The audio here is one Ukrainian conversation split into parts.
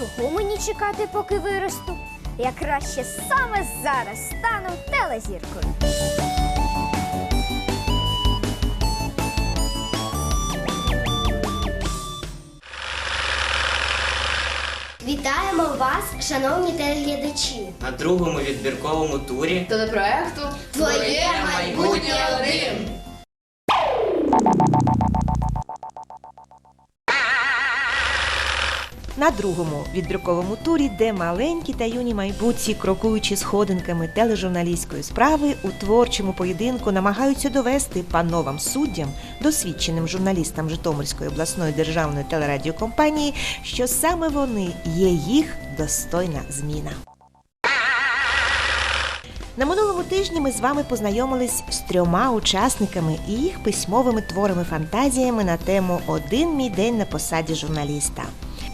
Чого мені чекати, поки виросту? Я краще саме зараз стану телезіркою. Вітаємо вас, шановні телеглядачі. На другому відбірковому турі телепроекту Твоє майбутнє один. На другому відбірковому турі, де маленькі та юні майбутці, крокуючи сходинками тележурналістської справи, у творчому поєдинку намагаються довести пановам суддям, досвідченим журналістам Житомирської обласної державної телерадіокомпанії, що саме вони є їх достойна зміна. На минулому тижні ми з вами познайомились з трьома учасниками і їх письмовими творами фантазіями на тему Один мій день на посаді журналіста.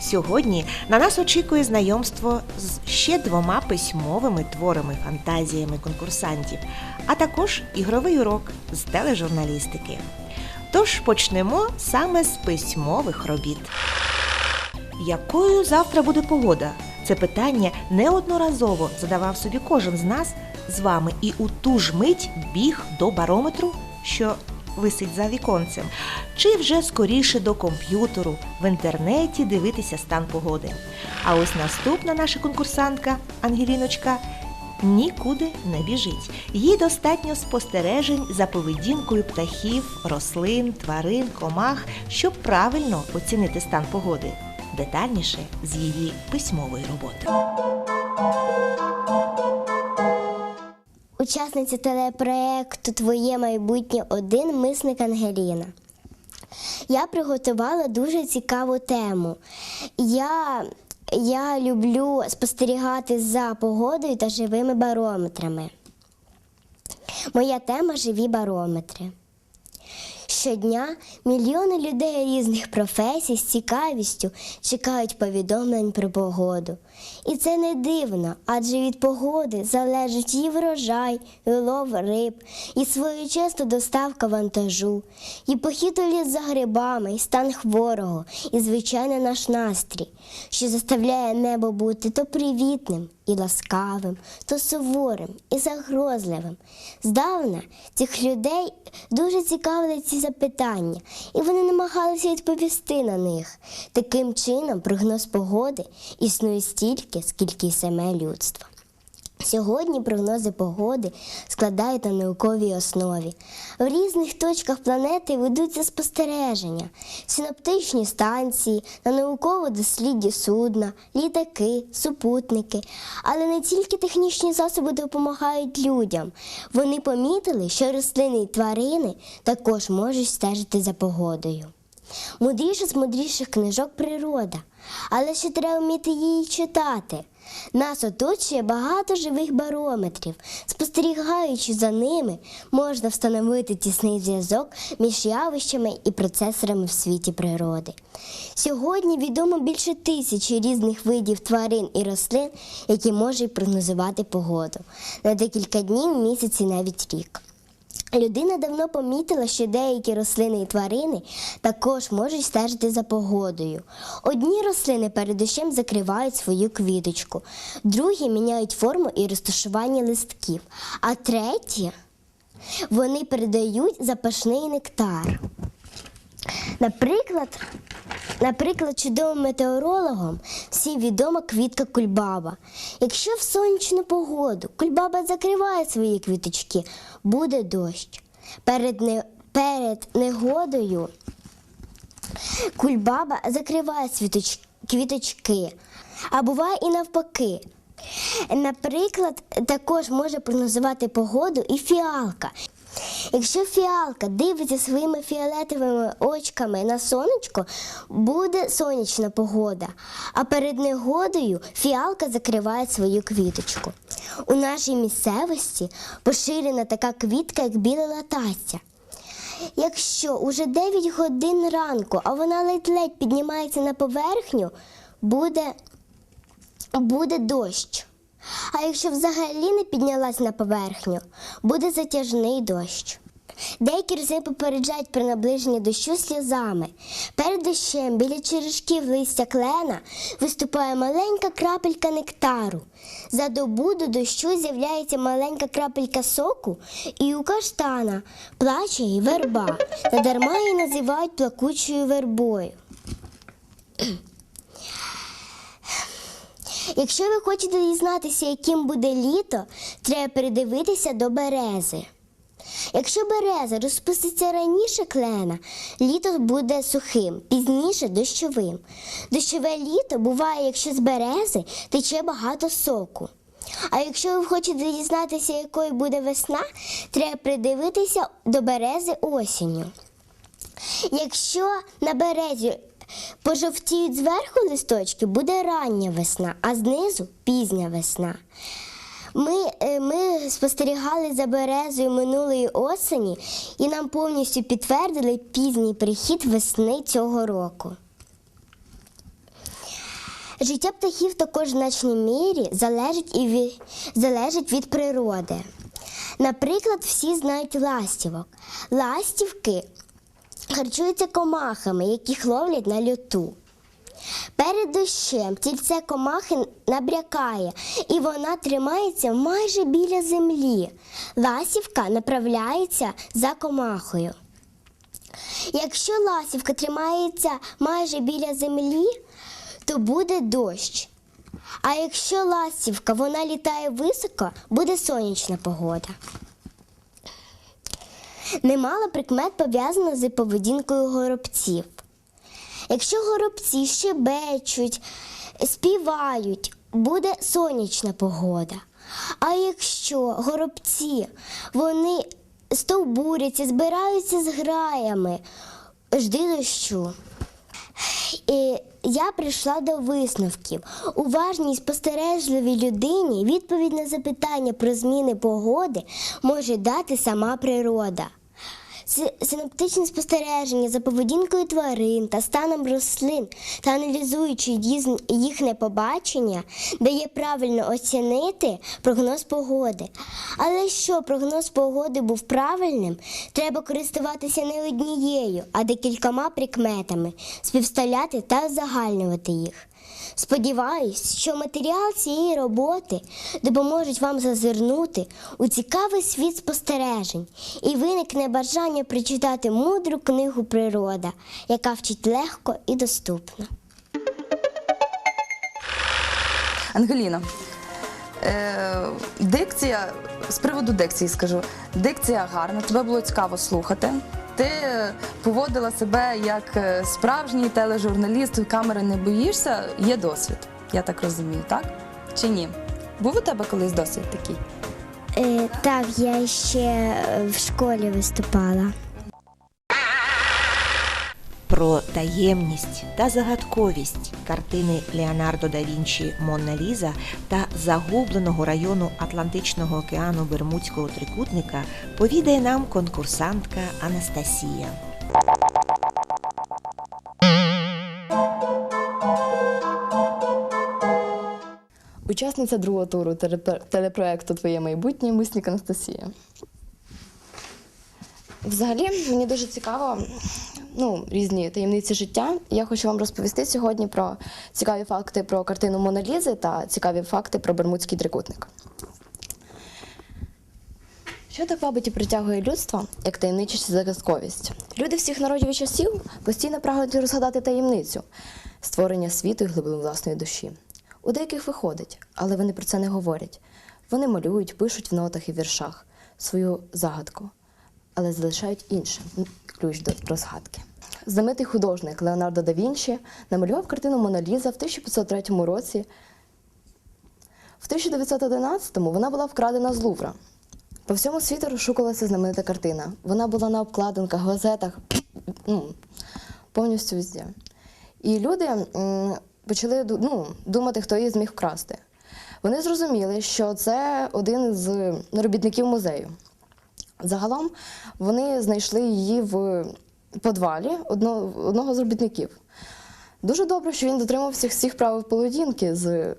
Сьогодні на нас очікує знайомство з ще двома письмовими творами фантазіями конкурсантів, а також ігровий урок з тележурналістики. Тож почнемо саме з письмових робіт. Якою завтра буде погода? Це питання неодноразово задавав собі кожен з нас з вами і у ту ж мить біг до барометру, що висить за віконцем, чи вже скоріше до комп'ютеру в інтернеті дивитися стан погоди. А ось наступна наша конкурсантка Ангеліночка нікуди не біжить. Їй достатньо спостережень за поведінкою птахів, рослин, тварин, комах, щоб правильно оцінити стан погоди. Детальніше з її письмової роботи. Учасниця телепроекту Твоє майбутнє один мисник Ангеліна. Я приготувала дуже цікаву тему. Я, я люблю спостерігати за погодою та живими барометрами. Моя тема живі барометри. Щодня мільйони людей різних професій з цікавістю чекають повідомлень про погоду. І це не дивно, адже від погоди залежить і врожай, і лов риб, і своєчасна доставка вантажу, і похід у ліс за грибами, і стан хворого, і звичайно наш настрій, що заставляє небо бути то привітним і ласкавим, то суворим і загрозливим. Здавна цих людей дуже цікавили ці запитання, і вони намагалися відповісти на них. Таким чином, прогноз погоди існує стільки, скільки й саме людство. Сьогодні прогнози погоди складають на науковій основі. В різних точках планети ведуться спостереження, синоптичні станції, на науково-дослідні судна, літаки, супутники. Але не тільки технічні засоби допомагають людям. Вони помітили, що рослини і тварини також можуть стежити за погодою. Мудріша з мудріших книжок природа, але ще треба вміти її читати. Нас оточує багато живих барометрів. Спостерігаючи за ними, можна встановити тісний зв'язок між явищами і процесорами в світі природи. Сьогодні відомо більше тисячі різних видів тварин і рослин, які можуть прогнозувати погоду на декілька днів, місяці, навіть рік. Людина давно помітила, що деякі рослини і тварини також можуть стежити за погодою. Одні рослини перед дощем закривають свою квіточку, другі міняють форму і розташування листків, а треті вони передають запашний нектар. Наприклад, наприклад, чудовим метеорологам всім відома квітка кульбаба. Якщо в сонячну погоду кульбаба закриває свої квіточки, буде дощ. Перед, не, перед негодою кульбаба закриває світоч, квіточки, а буває і навпаки. Наприклад, також може прогнозувати погоду і фіалка. Якщо фіалка дивиться своїми фіолетовими очками на сонечко, буде сонячна погода. А перед негодою фіалка закриває свою квіточку. У нашій місцевості поширена така квітка, як біла латаця. Якщо уже 9 годин ранку, а вона ледь-ледь піднімається на поверхню, буде, буде дощ. А якщо взагалі не піднялась на поверхню, буде затяжний дощ. Деякі рази попереджають про наближення дощу сльозами. Перед дощем біля черешків листя клена виступає маленька крапелька нектару. За добу до дощу з'являється маленька крапелька соку, і у каштана плаче і верба. Надарма її називають плакучою вербою. Якщо ви хочете дізнатися, яким буде літо, треба передивитися до берези. Якщо береза розпуститься раніше клена, літо буде сухим, пізніше дощовим. Дощове літо буває, якщо з берези тече багато соку. А якщо ви хочете дізнатися, якою буде весна, треба придивитися до берези осінню. Якщо на березі пожовтіють зверху листочки, буде рання весна, а знизу пізня весна. Ми, е, ми спостерігали за березою минулої осені і нам повністю підтвердили пізній прихід весни цього року. Життя птахів також в значній мірі залежить, і від, залежить від природи. Наприклад, всі знають ластівок. Ластівки харчуються комахами, яких ловлять на льоту. Перед дощем тільце комахи набрякає, і вона тримається майже біля землі. Ласівка направляється за комахою. Якщо ласівка тримається майже біля землі, то буде дощ. А якщо ластівка вона літає високо, буде сонячна погода. Немало прикмет пов'язано з поведінкою горобців. Якщо горобці щебечуть, співають, буде сонячна погода. А якщо горобці вони стовбуряться, збираються з граями, жди дощу. І я прийшла до висновків. Уважній спостережливій людині відповідь на запитання про зміни погоди може дати сама природа. Си- Синоптичне спостереження за поведінкою тварин та станом рослин та аналізуючи їхнє побачення, дає правильно оцінити прогноз погоди. Але щоб прогноз погоди був правильним, треба користуватися не однією, а декількома прикметами, співставляти та узагальнювати їх. Сподіваюсь, що матеріал цієї роботи допоможуть вам зазирнути у цікавий світ спостережень і виникне бажання прочитати мудру книгу Природа, яка вчить легко і доступно. Ангеліна, е, дикція, з приводу дикції скажу, дикція гарна, тебе було цікаво слухати. Ти поводила себе як е, справжній тележурналіст, камери не боїшся, є досвід. Я так розумію, так? Чи ні? Був у тебе колись досвід такий? Е, так, я ще в школі виступала. Про таємність та загадковість картини Леонардо да Вінчі Монна Ліза та загубленого району Атлантичного океану Бермудського трикутника повідає нам конкурсантка Анастасія. Учасниця другого туру телепроекту Твоє майбутнє мисник Анастасія. Взагалі, мені дуже цікаво ну, різні таємниці життя. Я хочу вам розповісти сьогодні про цікаві факти про картину Мона Лізи та цікаві факти про Бермудський трикутник. Що так вабить і притягує людство, як таємничість загадковість? Люди всіх народів і часів постійно прагнуть розгадати таємницю створення світу і глибин власної душі. У деяких виходить, але вони про це не говорять. Вони малюють, пишуть в нотах і віршах свою загадку, але залишають іншим ключ до розгадки. Знаменитий художник Леонардо да Вінчі намалював картину Мона Ліза в 1503 році. В 1911-му вона була вкрадена з Лувра. По всьому світу розшукувалася знаменита картина. Вона була на обкладинках, газетах, ну, повністю везде. І люди почали ну, думати, хто її зміг вкрасти. Вони зрозуміли, що це один з робітників музею. Загалом вони знайшли її в подвалі одного, з робітників. Дуже добре, що він дотримався всіх правил поведінки з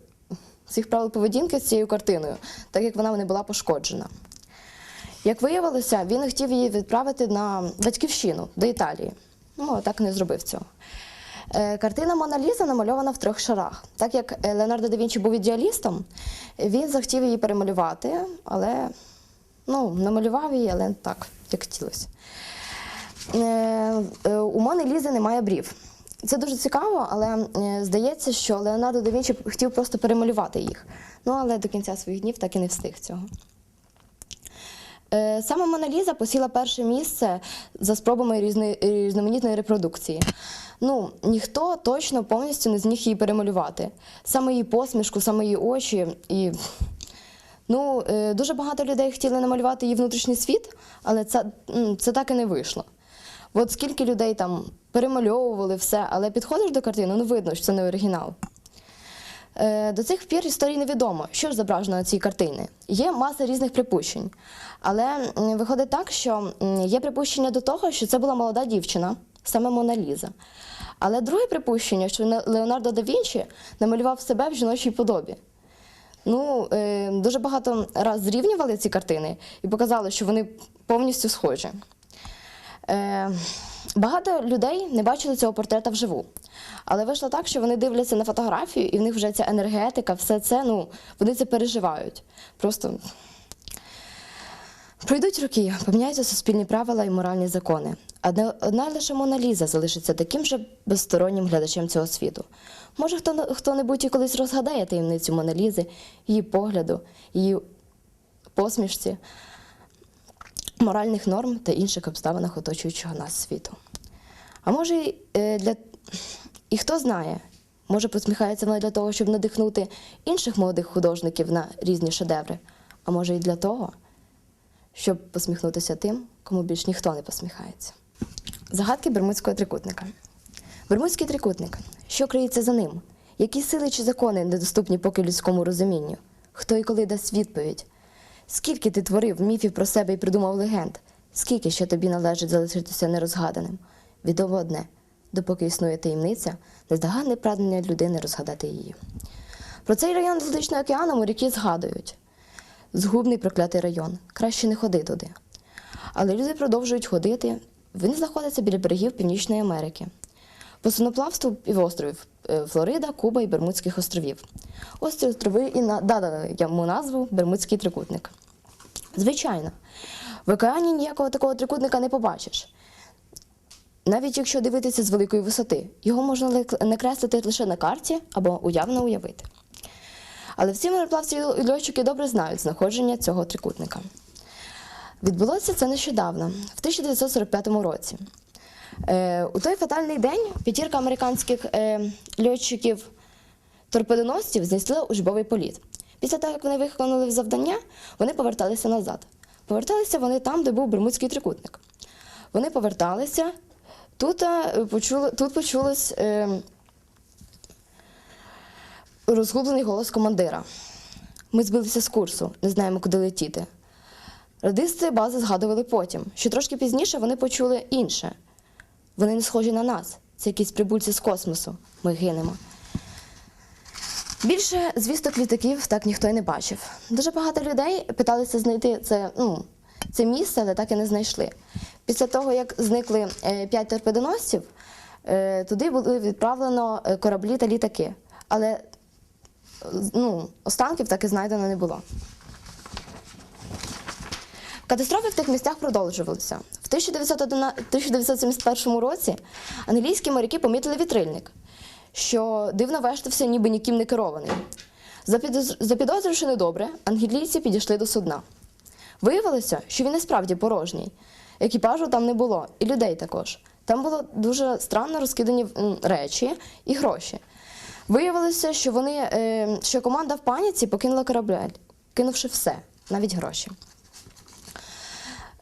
всіх правил поведінки з цією картиною, так як вона не була пошкоджена. Як виявилося, він хотів її відправити на батьківщину до Італії. Ну, а так не зробив цього. Е, Картина Мона Ліза намальована в трьох шарах. Так як е, Леонардо да Вінчі був ідеалістом, він захотів її перемалювати, але ну, намалював її, але так, як хотілося. Е, е, У Мони Лізи немає брів. Це дуже цікаво, але е, здається, що Леонардо да Вінчі хотів просто перемалювати їх. Ну, але до кінця своїх днів так і не встиг цього. Саме Мона Ліза посіла перше місце за спробами різноманітної репродукції. Ну, ніхто точно повністю не зміг її перемалювати. Саме її посмішку, саме її очі. І... Ну, е, дуже багато людей хотіли намалювати її внутрішній світ, але це, це так і не вийшло. От скільки людей там перемальовували все, але підходиш до картини, ну видно, що це не оригінал. Е, До цих пір історії невідомо, що ж зображено на цій картині. Є маса різних припущень. Але виходить так, що є припущення до того, що це була молода дівчина, саме Мона Ліза. Але друге припущення, що Леонардо да Вінчі намалював себе в жіночій подобі. Ну, е, дуже багато раз зрівнювали ці картини і показали, що вони повністю схожі. Е, багато людей не бачили цього портрета вживу. Але вийшло так, що вони дивляться на фотографію, і в них вже ця енергетика, все це, ну, вони це переживають. Просто пройдуть роки, поміняються суспільні правила і моральні закони. Одна, лише Мона Ліза залишиться таким же безстороннім глядачем цього світу. Може, хто, хто-небудь і колись розгадає таємницю Мони Лізи, її погляду, її посмішці, моральних норм та інших обставинах оточуючого нас світу. А може, е, для... і хто знає, може, посміхається вона для того, щоб надихнути інших молодих художників на різні шедеври, а може, і для того, щоб посміхнутися тим, кому більш ніхто не посміхається. Загадки Бермудського трикутника. Бермудський трикутник. Що криється за ним? Які сили чи закони недоступні поки людському розумінню? Хто і коли дасть відповідь? Скільки ти творив міфів про себе і придумав легенд? Скільки ще тобі належить залишитися нерозгаданим? Відомо одне, допоки існує таємниця, нездоганне прагнення людини розгадати її. Про цей район Атлантичного океану моряки згадують. Згубний проклятий район. Краще не ходи туди. Але люди продовжують ходити. Він знаходиться біля берегів Північної Америки. По суноплавству півостровів е, Флорида, Куба і Бермудських островів. Ось ці острови і на- дали йому назву Бермудський трикутник. Звичайно, в океані ніякого такого трикутника не побачиш. Навіть якщо дивитися з великої висоти, його можна накреслити лише на карті або уявно уявити. Але всі мореплавці і льотчики добре знають знаходження цього трикутника. Відбулося це нещодавно, в 1945 році. Е, у той фатальний день п'ятірка американських е, льотчиків торпедоносців знесли учбовий політ. Після того, як вони виконали завдання, вони поверталися назад. Поверталися вони там, де був Бермудський трикутник. Вони поверталися. Тут, е, почули, тут почулось е, розгублений голос командира. Ми збилися з курсу, не знаємо, куди летіти. Радисти бази згадували потім, що трошки пізніше вони почули інше. Вони не схожі на нас. Це якісь прибульці з космосу. Ми гинемо. Більше звісток літаків так ніхто й не бачив. Дуже багато людей питалися знайти це, ну, це місце, але так і не знайшли. Після того, як зникли е, п'ять торпедоносців, е, туди були відправлено е, кораблі та літаки. Але ну, останків так і знайдено не було. Катастрофи в тих місцях продовжувалися. В 1911 1971 році англійські моряки помітили вітрильник, що дивно вештався, ніби ніким не керований. Запідоз- Запідозривши недобре, англійці підійшли до судна. Виявилося, що він і справді порожній. Екіпажу там не було, і людей також. Там було дуже странно розкидані речі і гроші. Виявилося, що вони, е, що команда в паніці покинула корабель, кинувши все, навіть гроші.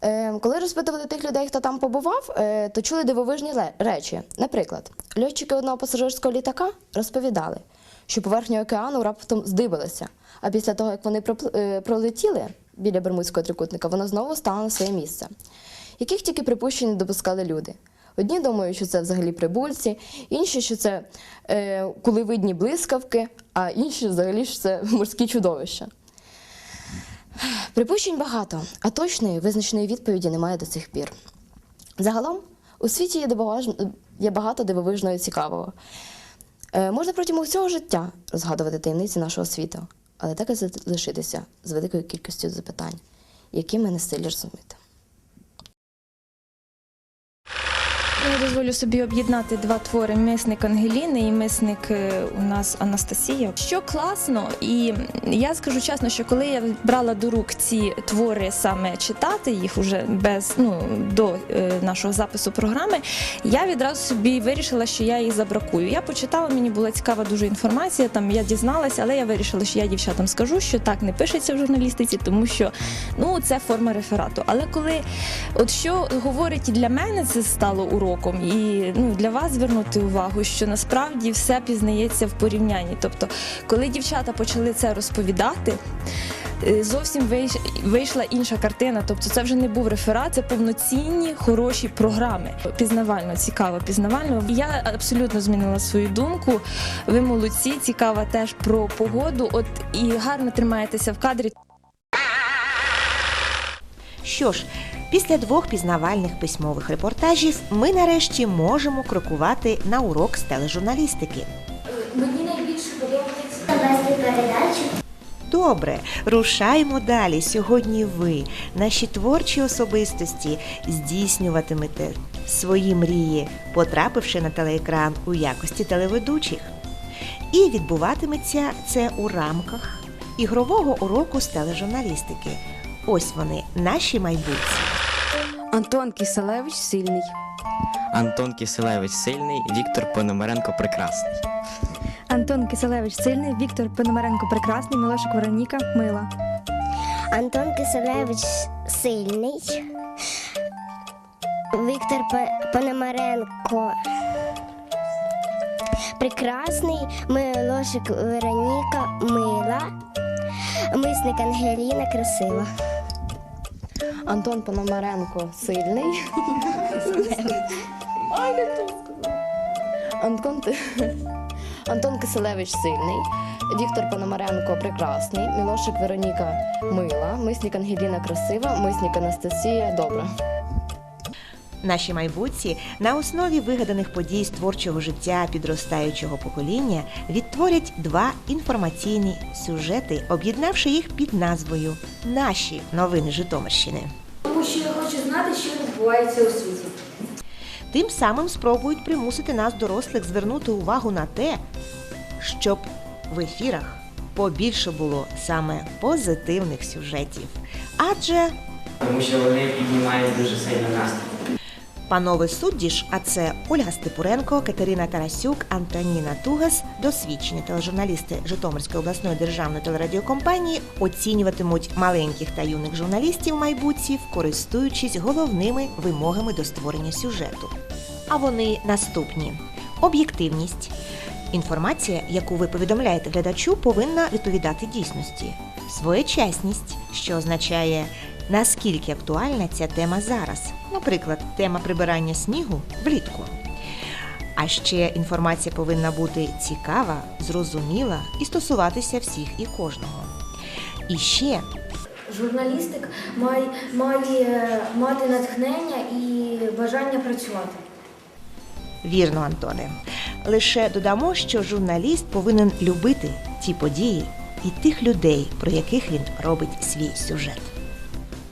Е, Коли розпитували тих людей, хто там побував, е, то чули дивовижні речі. Наприклад, льотчики одного пасажирського літака розповідали, що поверхня океану раптом здибилася, а після того, як вони е, пролетіли біля Бермудського трикутника, вона знову стала на своє місце. Яких тільки припущень допускали люди. Одні думають, що це взагалі прибульці, інші, що це е, кулевидні блискавки, а інші взагалі що це морські чудовища. Припущень багато, а точної визначеної відповіді немає до цих пір. Загалом у світі є, дивоваж- є багато дивовижного і цікавого. Е, можна протягом всього життя розгадувати таємниці нашого світу, але так і залишитися з великою кількістю запитань, які ми не силі розуміти. Я дозволю собі об'єднати два твори мисник Ангеліни і мисник е, у нас Анастасія. Що класно, і я скажу чесно, що коли я брала до рук ці твори саме читати їх уже без ну до е, нашого запису програми, я відразу собі вирішила, що я їх забракую. Я почитала, мені була цікава дуже інформація. Там я дізналася, але я вирішила, що я дівчатам скажу, що так не пишеться в журналістиці, тому що ну це форма реферату. Але коли от що говорить для мене це стало уроком, і ну для вас звернути увагу, що насправді все пізнається в порівнянні. Тобто, коли дівчата почали це розповідати. е, Зовсім вийшла інша картина. Тобто, це вже не був реферат, це повноцінні хороші програми. Пізнавально, цікаво, пізнавально. Я абсолютно змінила свою думку. Ви молодці, цікава теж про погоду. От і гарно тримаєтеся в кадрі. Що ж, після двох пізнавальних письмових репортажів ми нарешті можемо крокувати на урок з тележурналістики. Мені найбільше подобається вести передачу. Добре, рушаємо далі. Сьогодні ви, наші творчі особистості, здійснюватимете свої мрії, потрапивши на телеекран у якості телеведучих. І відбуватиметься це у рамках ігрового уроку з тележурналістики. Ось вони, наші майбутні. Антон Киселевич сильний. Антон Киселевич сильний, Віктор Пономаренко прекрасний. Антон Киселевич сильний, Віктор Пономаренко прекрасний, Мілошик Вероніка мила. Антон Киселевич сильний. Віктор П- Пономаренко прекрасний. Милошик Вероніка мила. Мисник Ангеліна красива. Антон Пономаренко сильний. Антон, Антон Киселевич сильний. Віктор Пономаренко прекрасний. Мілошик Вероніка мила. Мисник Ангеліна красива. Мисник Анастасія добра. Наші майбутці на основі вигаданих подій з творчого життя підростаючого покоління відтворять два інформаційні сюжети, об'єднавши їх під назвою Наші новини Житомирщини. Тому що я хочу знати, що відбувається у світі. Тим самим спробують примусити нас, дорослих, звернути увагу на те, щоб в ефірах побільше було саме позитивних сюжетів. Адже Тому що вони піднімають дуже сильно настрій. Панове судді ж, а це Ольга Степуренко, Катерина Тарасюк, Антоніна Тугас, досвідчені тележурналісти Житомирської обласної державної телерадіокомпанії, оцінюватимуть маленьких та юних журналістів майбутців, користуючись головними вимогами до створення сюжету. А вони наступні: об'єктивність. Інформація, яку ви повідомляєте глядачу, повинна відповідати дійсності. Своєчасність, що означає наскільки актуальна ця тема зараз. Наприклад, тема прибирання снігу влітку. А ще інформація повинна бути цікава, зрозуміла і стосуватися всіх і кожного. І ще Журналістик має, має мати натхнення і бажання працювати. Вірно, Антоне. Лише додамо, що журналіст повинен любити ті події і тих людей, про яких він робить свій сюжет.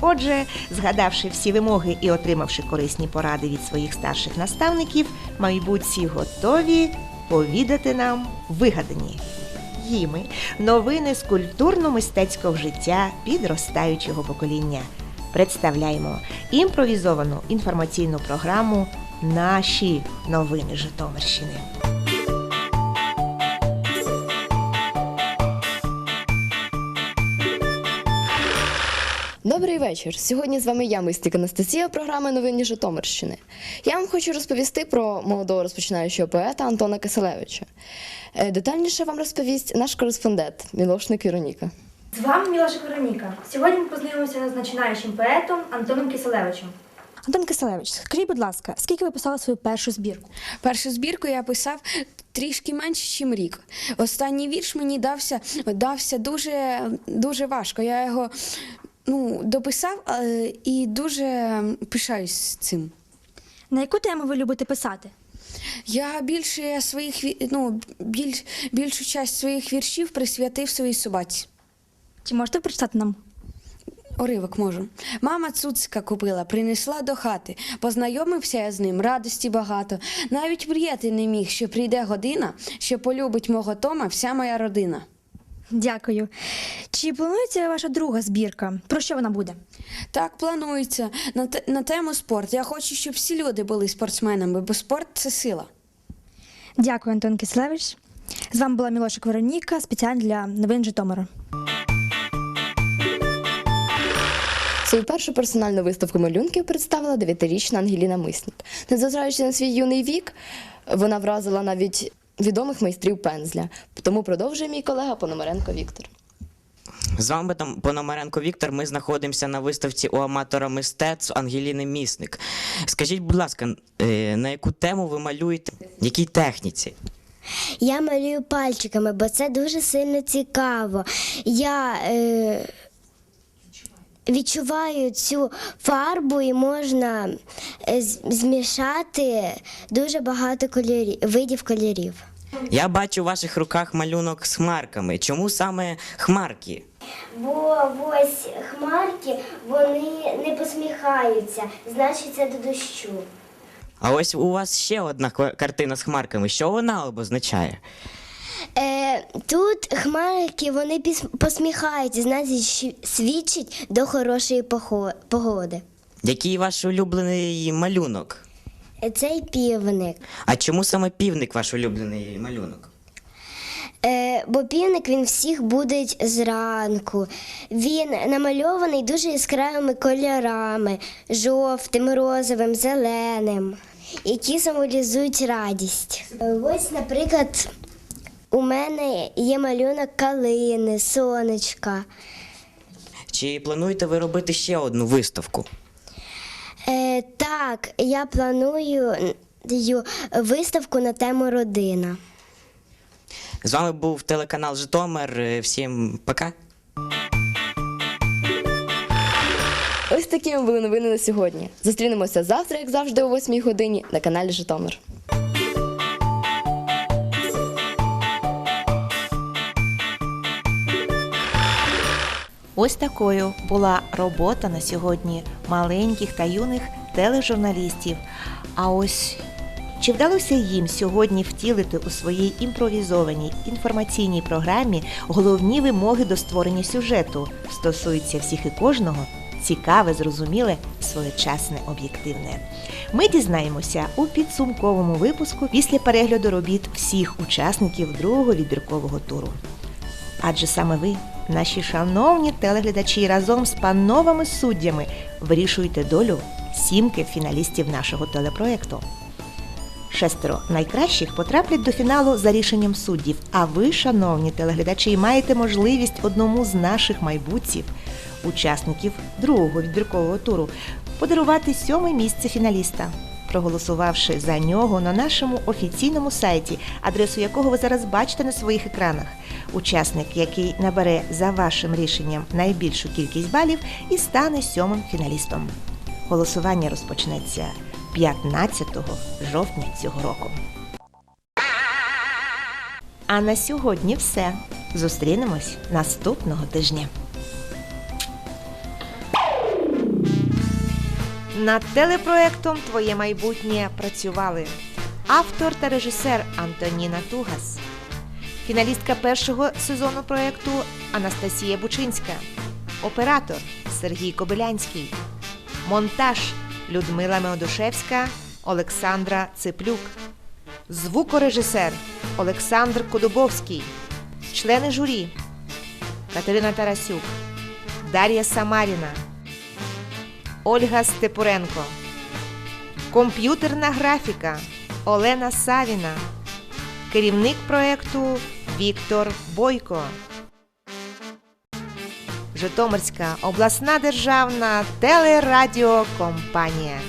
Отже, згадавши всі вимоги і отримавши корисні поради від своїх старших наставників, майбутці готові повідати нам вигадані їми новини з культурно-мистецького життя підростаючого покоління. Представляємо імпровізовану інформаційну програму Наші новини Житомирщини. Вечір. Сьогодні з вами я, мисник Анастасія, програми Новини Житомирщини. Я вам хочу розповісти про молодого розпочинаючого поета Антона Киселевича. Е, Детальніше вам розповість наш кореспондент Мілошник Іроніка. З вами Мілоша Вероніка. Сьогодні ми познайомимося з починаючим поетом Антоном Киселевичем. Антон Киселевич, скажіть, будь ласка, скільки ви писали свою першу збірку? Першу збірку я писав трішки менше, ніж рік. Останній вірш мені дався, дався дуже, дуже важко. Я його ну, дописав е, і дуже пишаюсь цим. На яку тему ви любите писати? Я більше своїх ві- ну, більш, більшу часть своїх віршів присвятив своїй собаці. Чи можете прочитати нам? Уривок можу. Мама цуцика купила, принесла до хати. Познайомився я з ним, радості багато. Навіть мріяти не міг, що прийде година, що полюбить мого Тома вся моя родина. Дякую. Чи планується ваша друга збірка? Про що вона буде? Так планується на, те- на тему спорт. Я хочу, щоб всі люди були спортсменами, бо спорт це сила. Дякую, Антон Киселевич. З вами була Мілошик Вероніка, спеціально для новин Житомира. Свою першу персональну виставку малюнків представила дев'ятирічна Ангеліна Мисник. Незважаючи на свій юний вік, вона вразила навіть відомих майстрів пензля. Тому продовжує мій колега Пономаренко Віктор. З вами там Пономаренко Віктор. Ми знаходимося на виставці у аматора мистецтв Ангеліни Місник. Скажіть, будь ласка, е, на яку тему ви малюєте? Якій техніці? Я малюю пальчиками, бо це дуже сильно цікаво. Я е, відчуваю цю фарбу і можна е, змішати дуже багато кольорів, видів кольорів. Я бачу у ваших руках малюнок з хмарками. Чому саме хмарки? Бо ось хмарки вони не посміхаються, значить це до дощу. А ось у вас ще одна картина з хмарками. Що вона обозначає? Е, тут хмарки вони піс- посміхаються, значить свідчить до хорошої погоди. Який ваш улюблений малюнок? Е, Цей півник. А чому саме півник ваш улюблений малюнок? Е, бо півник він всіх будить зранку. Він намальований дуже яскравими кольорами: жовтим, розовим, зеленим, які символізують радість. Е, Ось, наприклад, у мене є малюнок калини, сонечка. Чи плануєте ви робити ще одну виставку? Е, так, я планую виставку на тему родина. З вами був телеканал Житомир. Е, Всім пока. Ось такими були новини на сьогодні. Зустрінемося завтра, як завжди, о 8 годині на каналі Житомир. Ось такою була робота на сьогодні маленьких та юних тележурналістів. А ось чи вдалося їм сьогодні втілити у своїй імпровізованій інформаційній програмі головні вимоги до створення сюжету, стосуються всіх і кожного, цікаве, зрозуміле, своєчасне, об'єктивне. Ми дізнаємося у підсумковому випуску після перегляду робіт всіх учасників другого відбіркового туру. Адже саме ви, наші шановні телеглядачі, разом з пановими суддями вирішуєте долю сімки фіналістів нашого телепроєкту. Шестеро найкращих потраплять до фіналу за рішенням суддів. А ви, шановні телеглядачі, маєте можливість одному з наших майбутців, учасників другого відбіркового туру, подарувати сьоме місце фіналіста, проголосувавши за нього на нашому офіційному сайті, адресу якого ви зараз бачите на своїх екранах. Учасник, який набере за вашим рішенням найбільшу кількість балів, і стане сьомим фіналістом. Голосування розпочнеться 15 жовтня цього року. А на сьогодні все. Зустрінемось наступного тижня. Над телепроектом Твоє майбутнє працювали автор та режисер Антоніна Тугас, фіналістка першого сезону проекту Анастасія Бучинська, оператор Сергій Кобилянський, монтаж Людмила Меодушевська, Олександра Циплюк, звукорежисер Олександр Кодубовський, члени журі Катерина Тарасюк, Дар'я Самаріна, Ольга Степуренко. Комп'ютерна графіка Олена Савіна. Керівник проєкту Віктор Бойко. Житомирська обласна державна телерадіокомпанія.